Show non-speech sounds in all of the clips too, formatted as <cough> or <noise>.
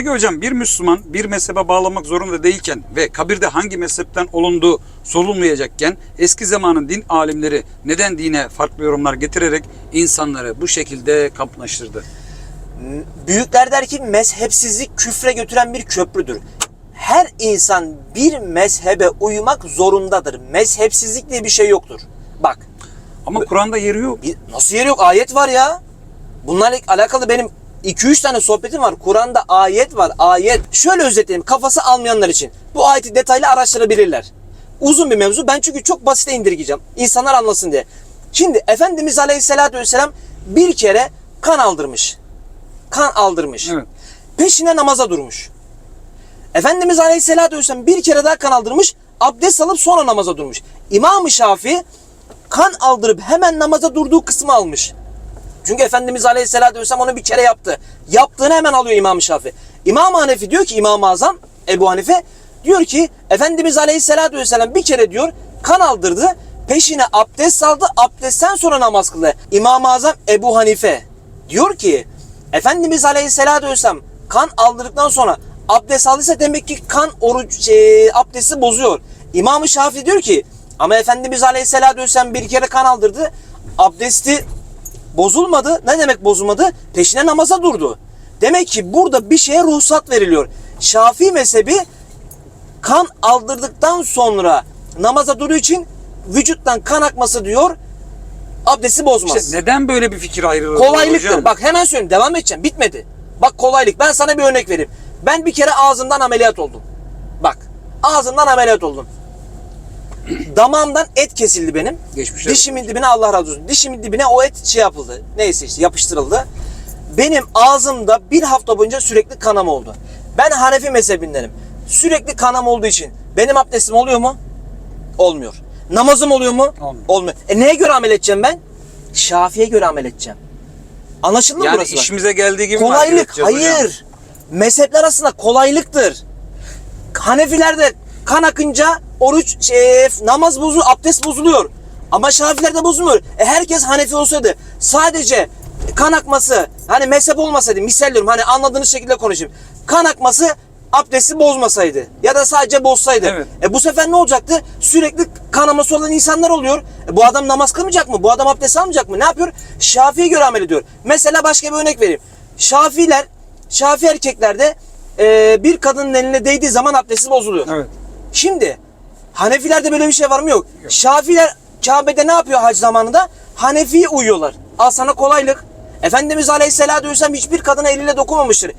Peki hocam bir Müslüman bir mezhebe bağlamak zorunda değilken ve kabirde hangi mezhepten olunduğu sorulmayacakken eski zamanın din alimleri neden dine farklı yorumlar getirerek insanları bu şekilde kamplaştırdı? Büyükler der ki mezhepsizlik küfre götüren bir köprüdür. Her insan bir mezhebe uymak zorundadır. Mezhepsizlik diye bir şey yoktur. Bak Ama Kur'an'da yeri yok. nasıl yeri yok ayet var ya. Bunlarla alakalı benim 2-3 tane sohbetim var. Kur'an'da ayet var ayet. Şöyle özetleyeyim kafası almayanlar için. Bu ayeti detaylı araştırabilirler. Uzun bir mevzu. Ben çünkü çok basite indirgeyeceğim. İnsanlar anlasın diye. Şimdi Efendimiz Aleyhisselatü Vesselam bir kere kan aldırmış. Kan aldırmış. Evet. Peşine namaza durmuş. Efendimiz Aleyhisselatü Vesselam bir kere daha kan aldırmış. Abdest alıp sonra namaza durmuş. İmam-ı Şafii kan aldırıp hemen namaza durduğu kısmı almış. Çünkü Efendimiz Aleyhisselatü Vesselam onu bir kere yaptı. Yaptığını hemen alıyor İmam-ı Şafii. İmam Hanefi diyor ki İmam-ı Azam Ebu Hanife diyor ki Efendimiz Aleyhisselatü Vesselam bir kere diyor kan aldırdı. Peşine abdest aldı. Abdestten sonra namaz kıldı. İmam-ı Azam Ebu Hanife diyor ki Efendimiz Aleyhisselatü Vesselam kan aldırdıktan sonra abdest aldıysa demek ki kan oruç şey, abdesti bozuyor. İmam-ı Şafii diyor ki ama Efendimiz Aleyhisselatü Vesselam bir kere kan aldırdı. Abdesti bozulmadı. Ne demek bozulmadı? Peşine namaza durdu. Demek ki burada bir şeye ruhsat veriliyor. Şafii mezhebi kan aldırdıktan sonra namaza durduğu için vücuttan kan akması diyor abdesti bozmaz. İşte neden böyle bir fikir ayrılığı Kolaylıktır. hocam? Bak hemen söyleyeyim. Devam edeceğim. Bitmedi. Bak kolaylık. Ben sana bir örnek vereyim. Ben bir kere ağzımdan ameliyat oldum. Bak. Ağzımdan ameliyat oldum. <clears throat> Damağımdan et kesildi benim. Geçmiş olsun. Dişimin dibine Allah razı olsun. Dişimin dibine o et şey yapıldı. Neyse işte yapıştırıldı. Benim ağzımda bir hafta boyunca sürekli kanama oldu. Ben Hanefi mezhebindenim. Sürekli kanam olduğu için benim abdestim oluyor mu? Olmuyor. Namazım oluyor mu? Olmuyor. Olmuyor. E neye göre amel edeceğim ben? Şafi'ye göre amel edeceğim. Anlaşıldı mı yani burası? bak? işimize geldiği gibi Kolaylık. edeceğiz hocam? Hayır. Mezhepler aslında kolaylıktır. Hanefilerde kan akınca oruç, şey, namaz bozuluyor, abdest bozuluyor. Ama Şafilerde bozulmuyor. E herkes Hanefi olsaydı sadece kan akması hani mezhep olmasaydı misal diyorum hani anladığınız şekilde konuşayım. Kan akması abdesti bozmasaydı ya da sadece bozsaydı. Evet. E bu sefer ne olacaktı? Sürekli kanaması olan insanlar oluyor. E bu adam namaz kılmayacak mı? Bu adam abdest almayacak mı? Ne yapıyor? Şafii'ye göre amel ediyor. Mesela başka bir örnek vereyim. Şafiler, Şafi erkeklerde e, bir kadının eline değdiği zaman abdesti bozuluyor. Evet. Şimdi Hanefilerde böyle bir şey var mı? Yok. Şafiler Kabe'de ne yapıyor hac zamanında? Hanefi'ye uyuyorlar. Al sana kolaylık. Efendimiz Aleyhisselatü Vesselam hiçbir kadına eliyle dokunmamıştır.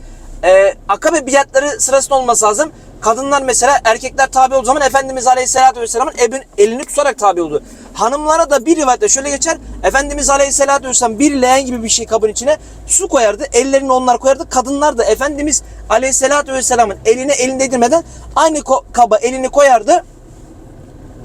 Ee, akabe biatları sırasında olması lazım. Kadınlar mesela erkekler tabi olduğu zaman Efendimiz Aleyhisselatü Vesselam'ın elini tutarak tabi oldu. Hanımlara da bir rivayette şöyle geçer. Efendimiz Aleyhisselatü Vesselam bir leğen gibi bir şey kabın içine su koyardı. Ellerini onlar koyardı. Kadınlar da Efendimiz Aleyhisselatü Vesselam'ın eline elini değdirmeden aynı kaba elini koyardı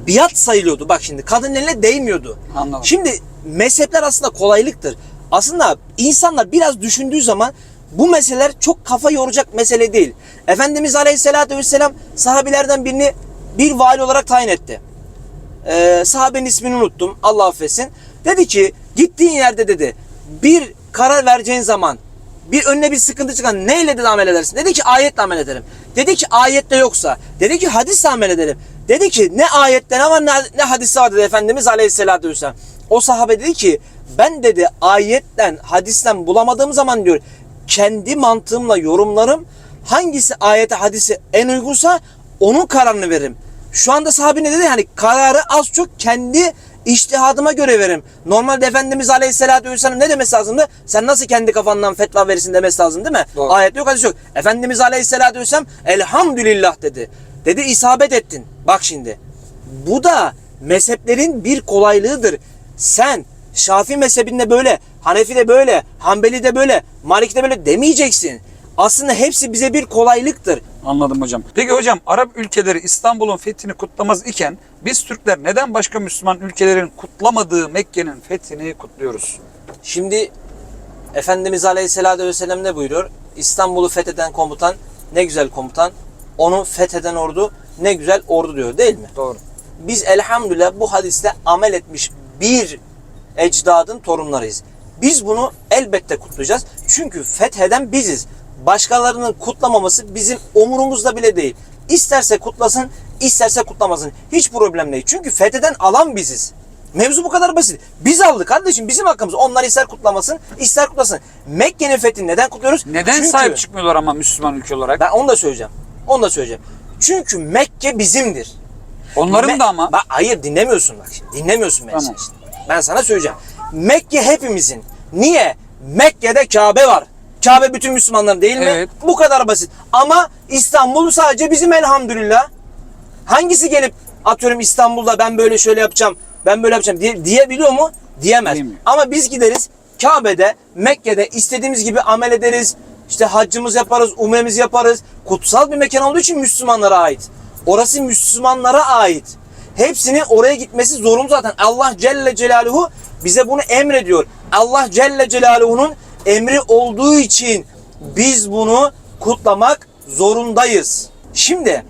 biat sayılıyordu. Bak şimdi kadın eline değmiyordu. Anladım. Şimdi mezhepler aslında kolaylıktır. Aslında insanlar biraz düşündüğü zaman bu meseleler çok kafa yoracak mesele değil. Efendimiz Aleyhisselatü Vesselam sahabilerden birini bir vali olarak tayin etti. Ee, sahabenin ismini unuttum. Allah affetsin. Dedi ki gittiğin yerde dedi bir karar vereceğin zaman bir önüne bir sıkıntı çıkan neyle dedi amel edersin? Dedi ki ayetle amel ederim. Dedi ki ayette yoksa. Dedi ki hadisle amel ederim. Dedi ki ne ayette ne var ne, ne hadiste var dedi Efendimiz Aleyhisselatü Vesselam. O sahabe dedi ki ben dedi ayetten hadisten bulamadığım zaman diyor kendi mantığımla yorumlarım hangisi ayete hadise en uygunsa onun kararını veririm. Şu anda sahabe ne dedi? Yani kararı az çok kendi iştihadıma göre veririm. Normalde Efendimiz Aleyhisselatü Vesselam ne demesi lazımdı? Sen nasıl kendi kafandan fetva verirsin demesi lazım değil mi? Doğru. Ayet yok hadis yok. Efendimiz Aleyhisselatü Vesselam elhamdülillah dedi. Dedi isabet ettin. Bak şimdi. Bu da mezheplerin bir kolaylığıdır. Sen Şafii mezhebinde böyle, Hanefi de böyle, Hanbeli de böyle, Malik de böyle demeyeceksin. Aslında hepsi bize bir kolaylıktır. Anladım hocam. Peki hocam Arap ülkeleri İstanbul'un fethini kutlamaz iken biz Türkler neden başka Müslüman ülkelerin kutlamadığı Mekke'nin fethini kutluyoruz? Şimdi Efendimiz Aleyhisselatü Vesselam ne buyuruyor? İstanbul'u fetheden komutan ne güzel komutan. Onu fetheden ordu ne güzel ordu diyor değil mi? Doğru. Biz elhamdülillah bu hadiste amel etmiş bir ecdadın torunlarıyız. Biz bunu elbette kutlayacağız. Çünkü fetheden biziz. Başkalarının kutlamaması bizim umurumuzda bile değil. İsterse kutlasın, isterse kutlamasın. Hiç problem değil. Çünkü fetheden alan biziz. Mevzu bu kadar basit. Biz aldık kardeşim bizim hakkımız. Onlar ister kutlamasın, ister kutlasın. Mekke'nin fethini neden kutluyoruz? Neden Çünkü- sahip çıkmıyorlar ama Müslüman ülke olarak? Ben onu da söyleyeceğim. Onu da söyleyeceğim. Çünkü Mekke bizimdir. Onların Me- da ama. Bak hayır dinlemiyorsun bak. şimdi. Dinlemiyorsun beni Tamam. işte. Ben sana söyleyeceğim. Mekke hepimizin. Niye? Mekke'de Kabe var. Kabe bütün Müslümanların değil mi? Evet. Bu kadar basit. Ama İstanbul sadece bizim elhamdülillah. Hangisi gelip atıyorum İstanbul'da ben böyle şöyle yapacağım, ben böyle yapacağım diye, diyebiliyor mu? Diyemez. Diyemiyor. Ama biz gideriz Kabe'de, Mekke'de istediğimiz gibi amel ederiz. İşte haccımız yaparız, umremizi yaparız. Kutsal bir mekan olduğu için Müslümanlara ait. Orası Müslümanlara ait. Hepsinin oraya gitmesi zorunlu zaten. Allah Celle Celaluhu bize bunu emrediyor. Allah Celle Celaluhu'nun emri olduğu için biz bunu kutlamak zorundayız. Şimdi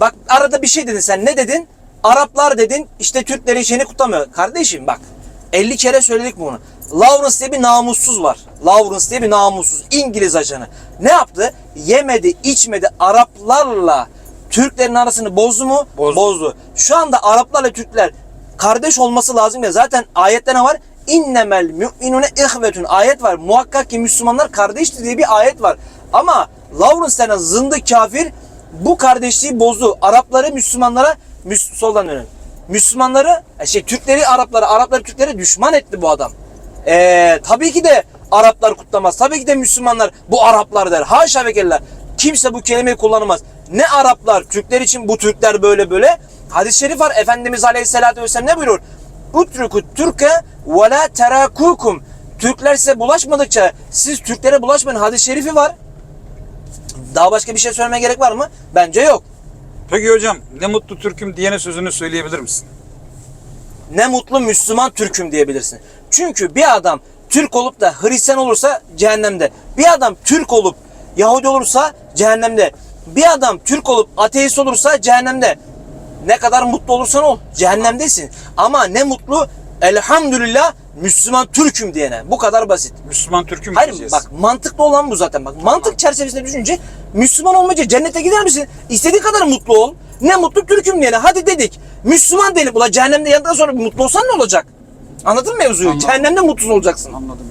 Bak arada bir şey dedin sen. Ne dedin? Araplar dedin işte Türklerin şeyini kutlamıyor. Kardeşim bak 50 kere söyledik bunu. Lawrence diye bir namussuz var. Lawrence diye bir namussuz. İngiliz ajanı. Ne yaptı? Yemedi, içmedi. Araplarla Türklerin arasını bozdu mu? Bozdu. Şu anda Araplarla Türkler kardeş olması lazım ya. Zaten ayette ne var? İnnemel müminune ihvetun. Ayet var. Muhakkak ki Müslümanlar kardeştir diye bir ayet var. Ama Lawrence denen zındık kafir bu kardeşliği bozdu. Arapları Müslümanlara Müs soldan dönün. Müslümanları e, şey Türkleri Araplara, Arapları Türklere düşman etti bu adam. Ee, tabii ki de Araplar kutlamaz. Tabii ki de Müslümanlar bu Araplar der. Haşa ve kella. Kimse bu kelimeyi kullanamaz. Ne Araplar Türkler için bu Türkler böyle böyle. Hadis-i şerif var. Efendimiz Aleyhisselatü Vesselam ne buyuruyor? Utruku Türke ve la terakukum. Türkler size bulaşmadıkça siz Türklere bulaşmayın. Hadis-i şerifi var. Daha başka bir şey söylemeye gerek var mı? Bence yok. Peki hocam ne mutlu Türk'üm diyene sözünü söyleyebilir misin? Ne mutlu Müslüman Türk'üm diyebilirsin. Çünkü bir adam Türk olup da Hristiyan olursa cehennemde. Bir adam Türk olup Yahudi olursa cehennemde. Bir adam Türk olup ateist olursa cehennemde. Ne kadar mutlu olursan ol cehennemdesin. Ama ne mutlu elhamdülillah Müslüman Türk'üm diyene. Bu kadar basit. Müslüman Türk'üm Hayır diyeceğiz. bak mantıklı olan bu zaten bak. Mantık çerçevesinde düşünce Müslüman olmayınca cennete gider misin? İstediğin kadar mutlu ol. Ne mutlu Türk'üm diyene. Hadi dedik. Müslüman değilim. Ula cehennemde yandıktan sonra mutlu olsan ne olacak? Anladın mı mevzuyu? Anladım. Cehennemde mutsuz olacaksın. Anladım.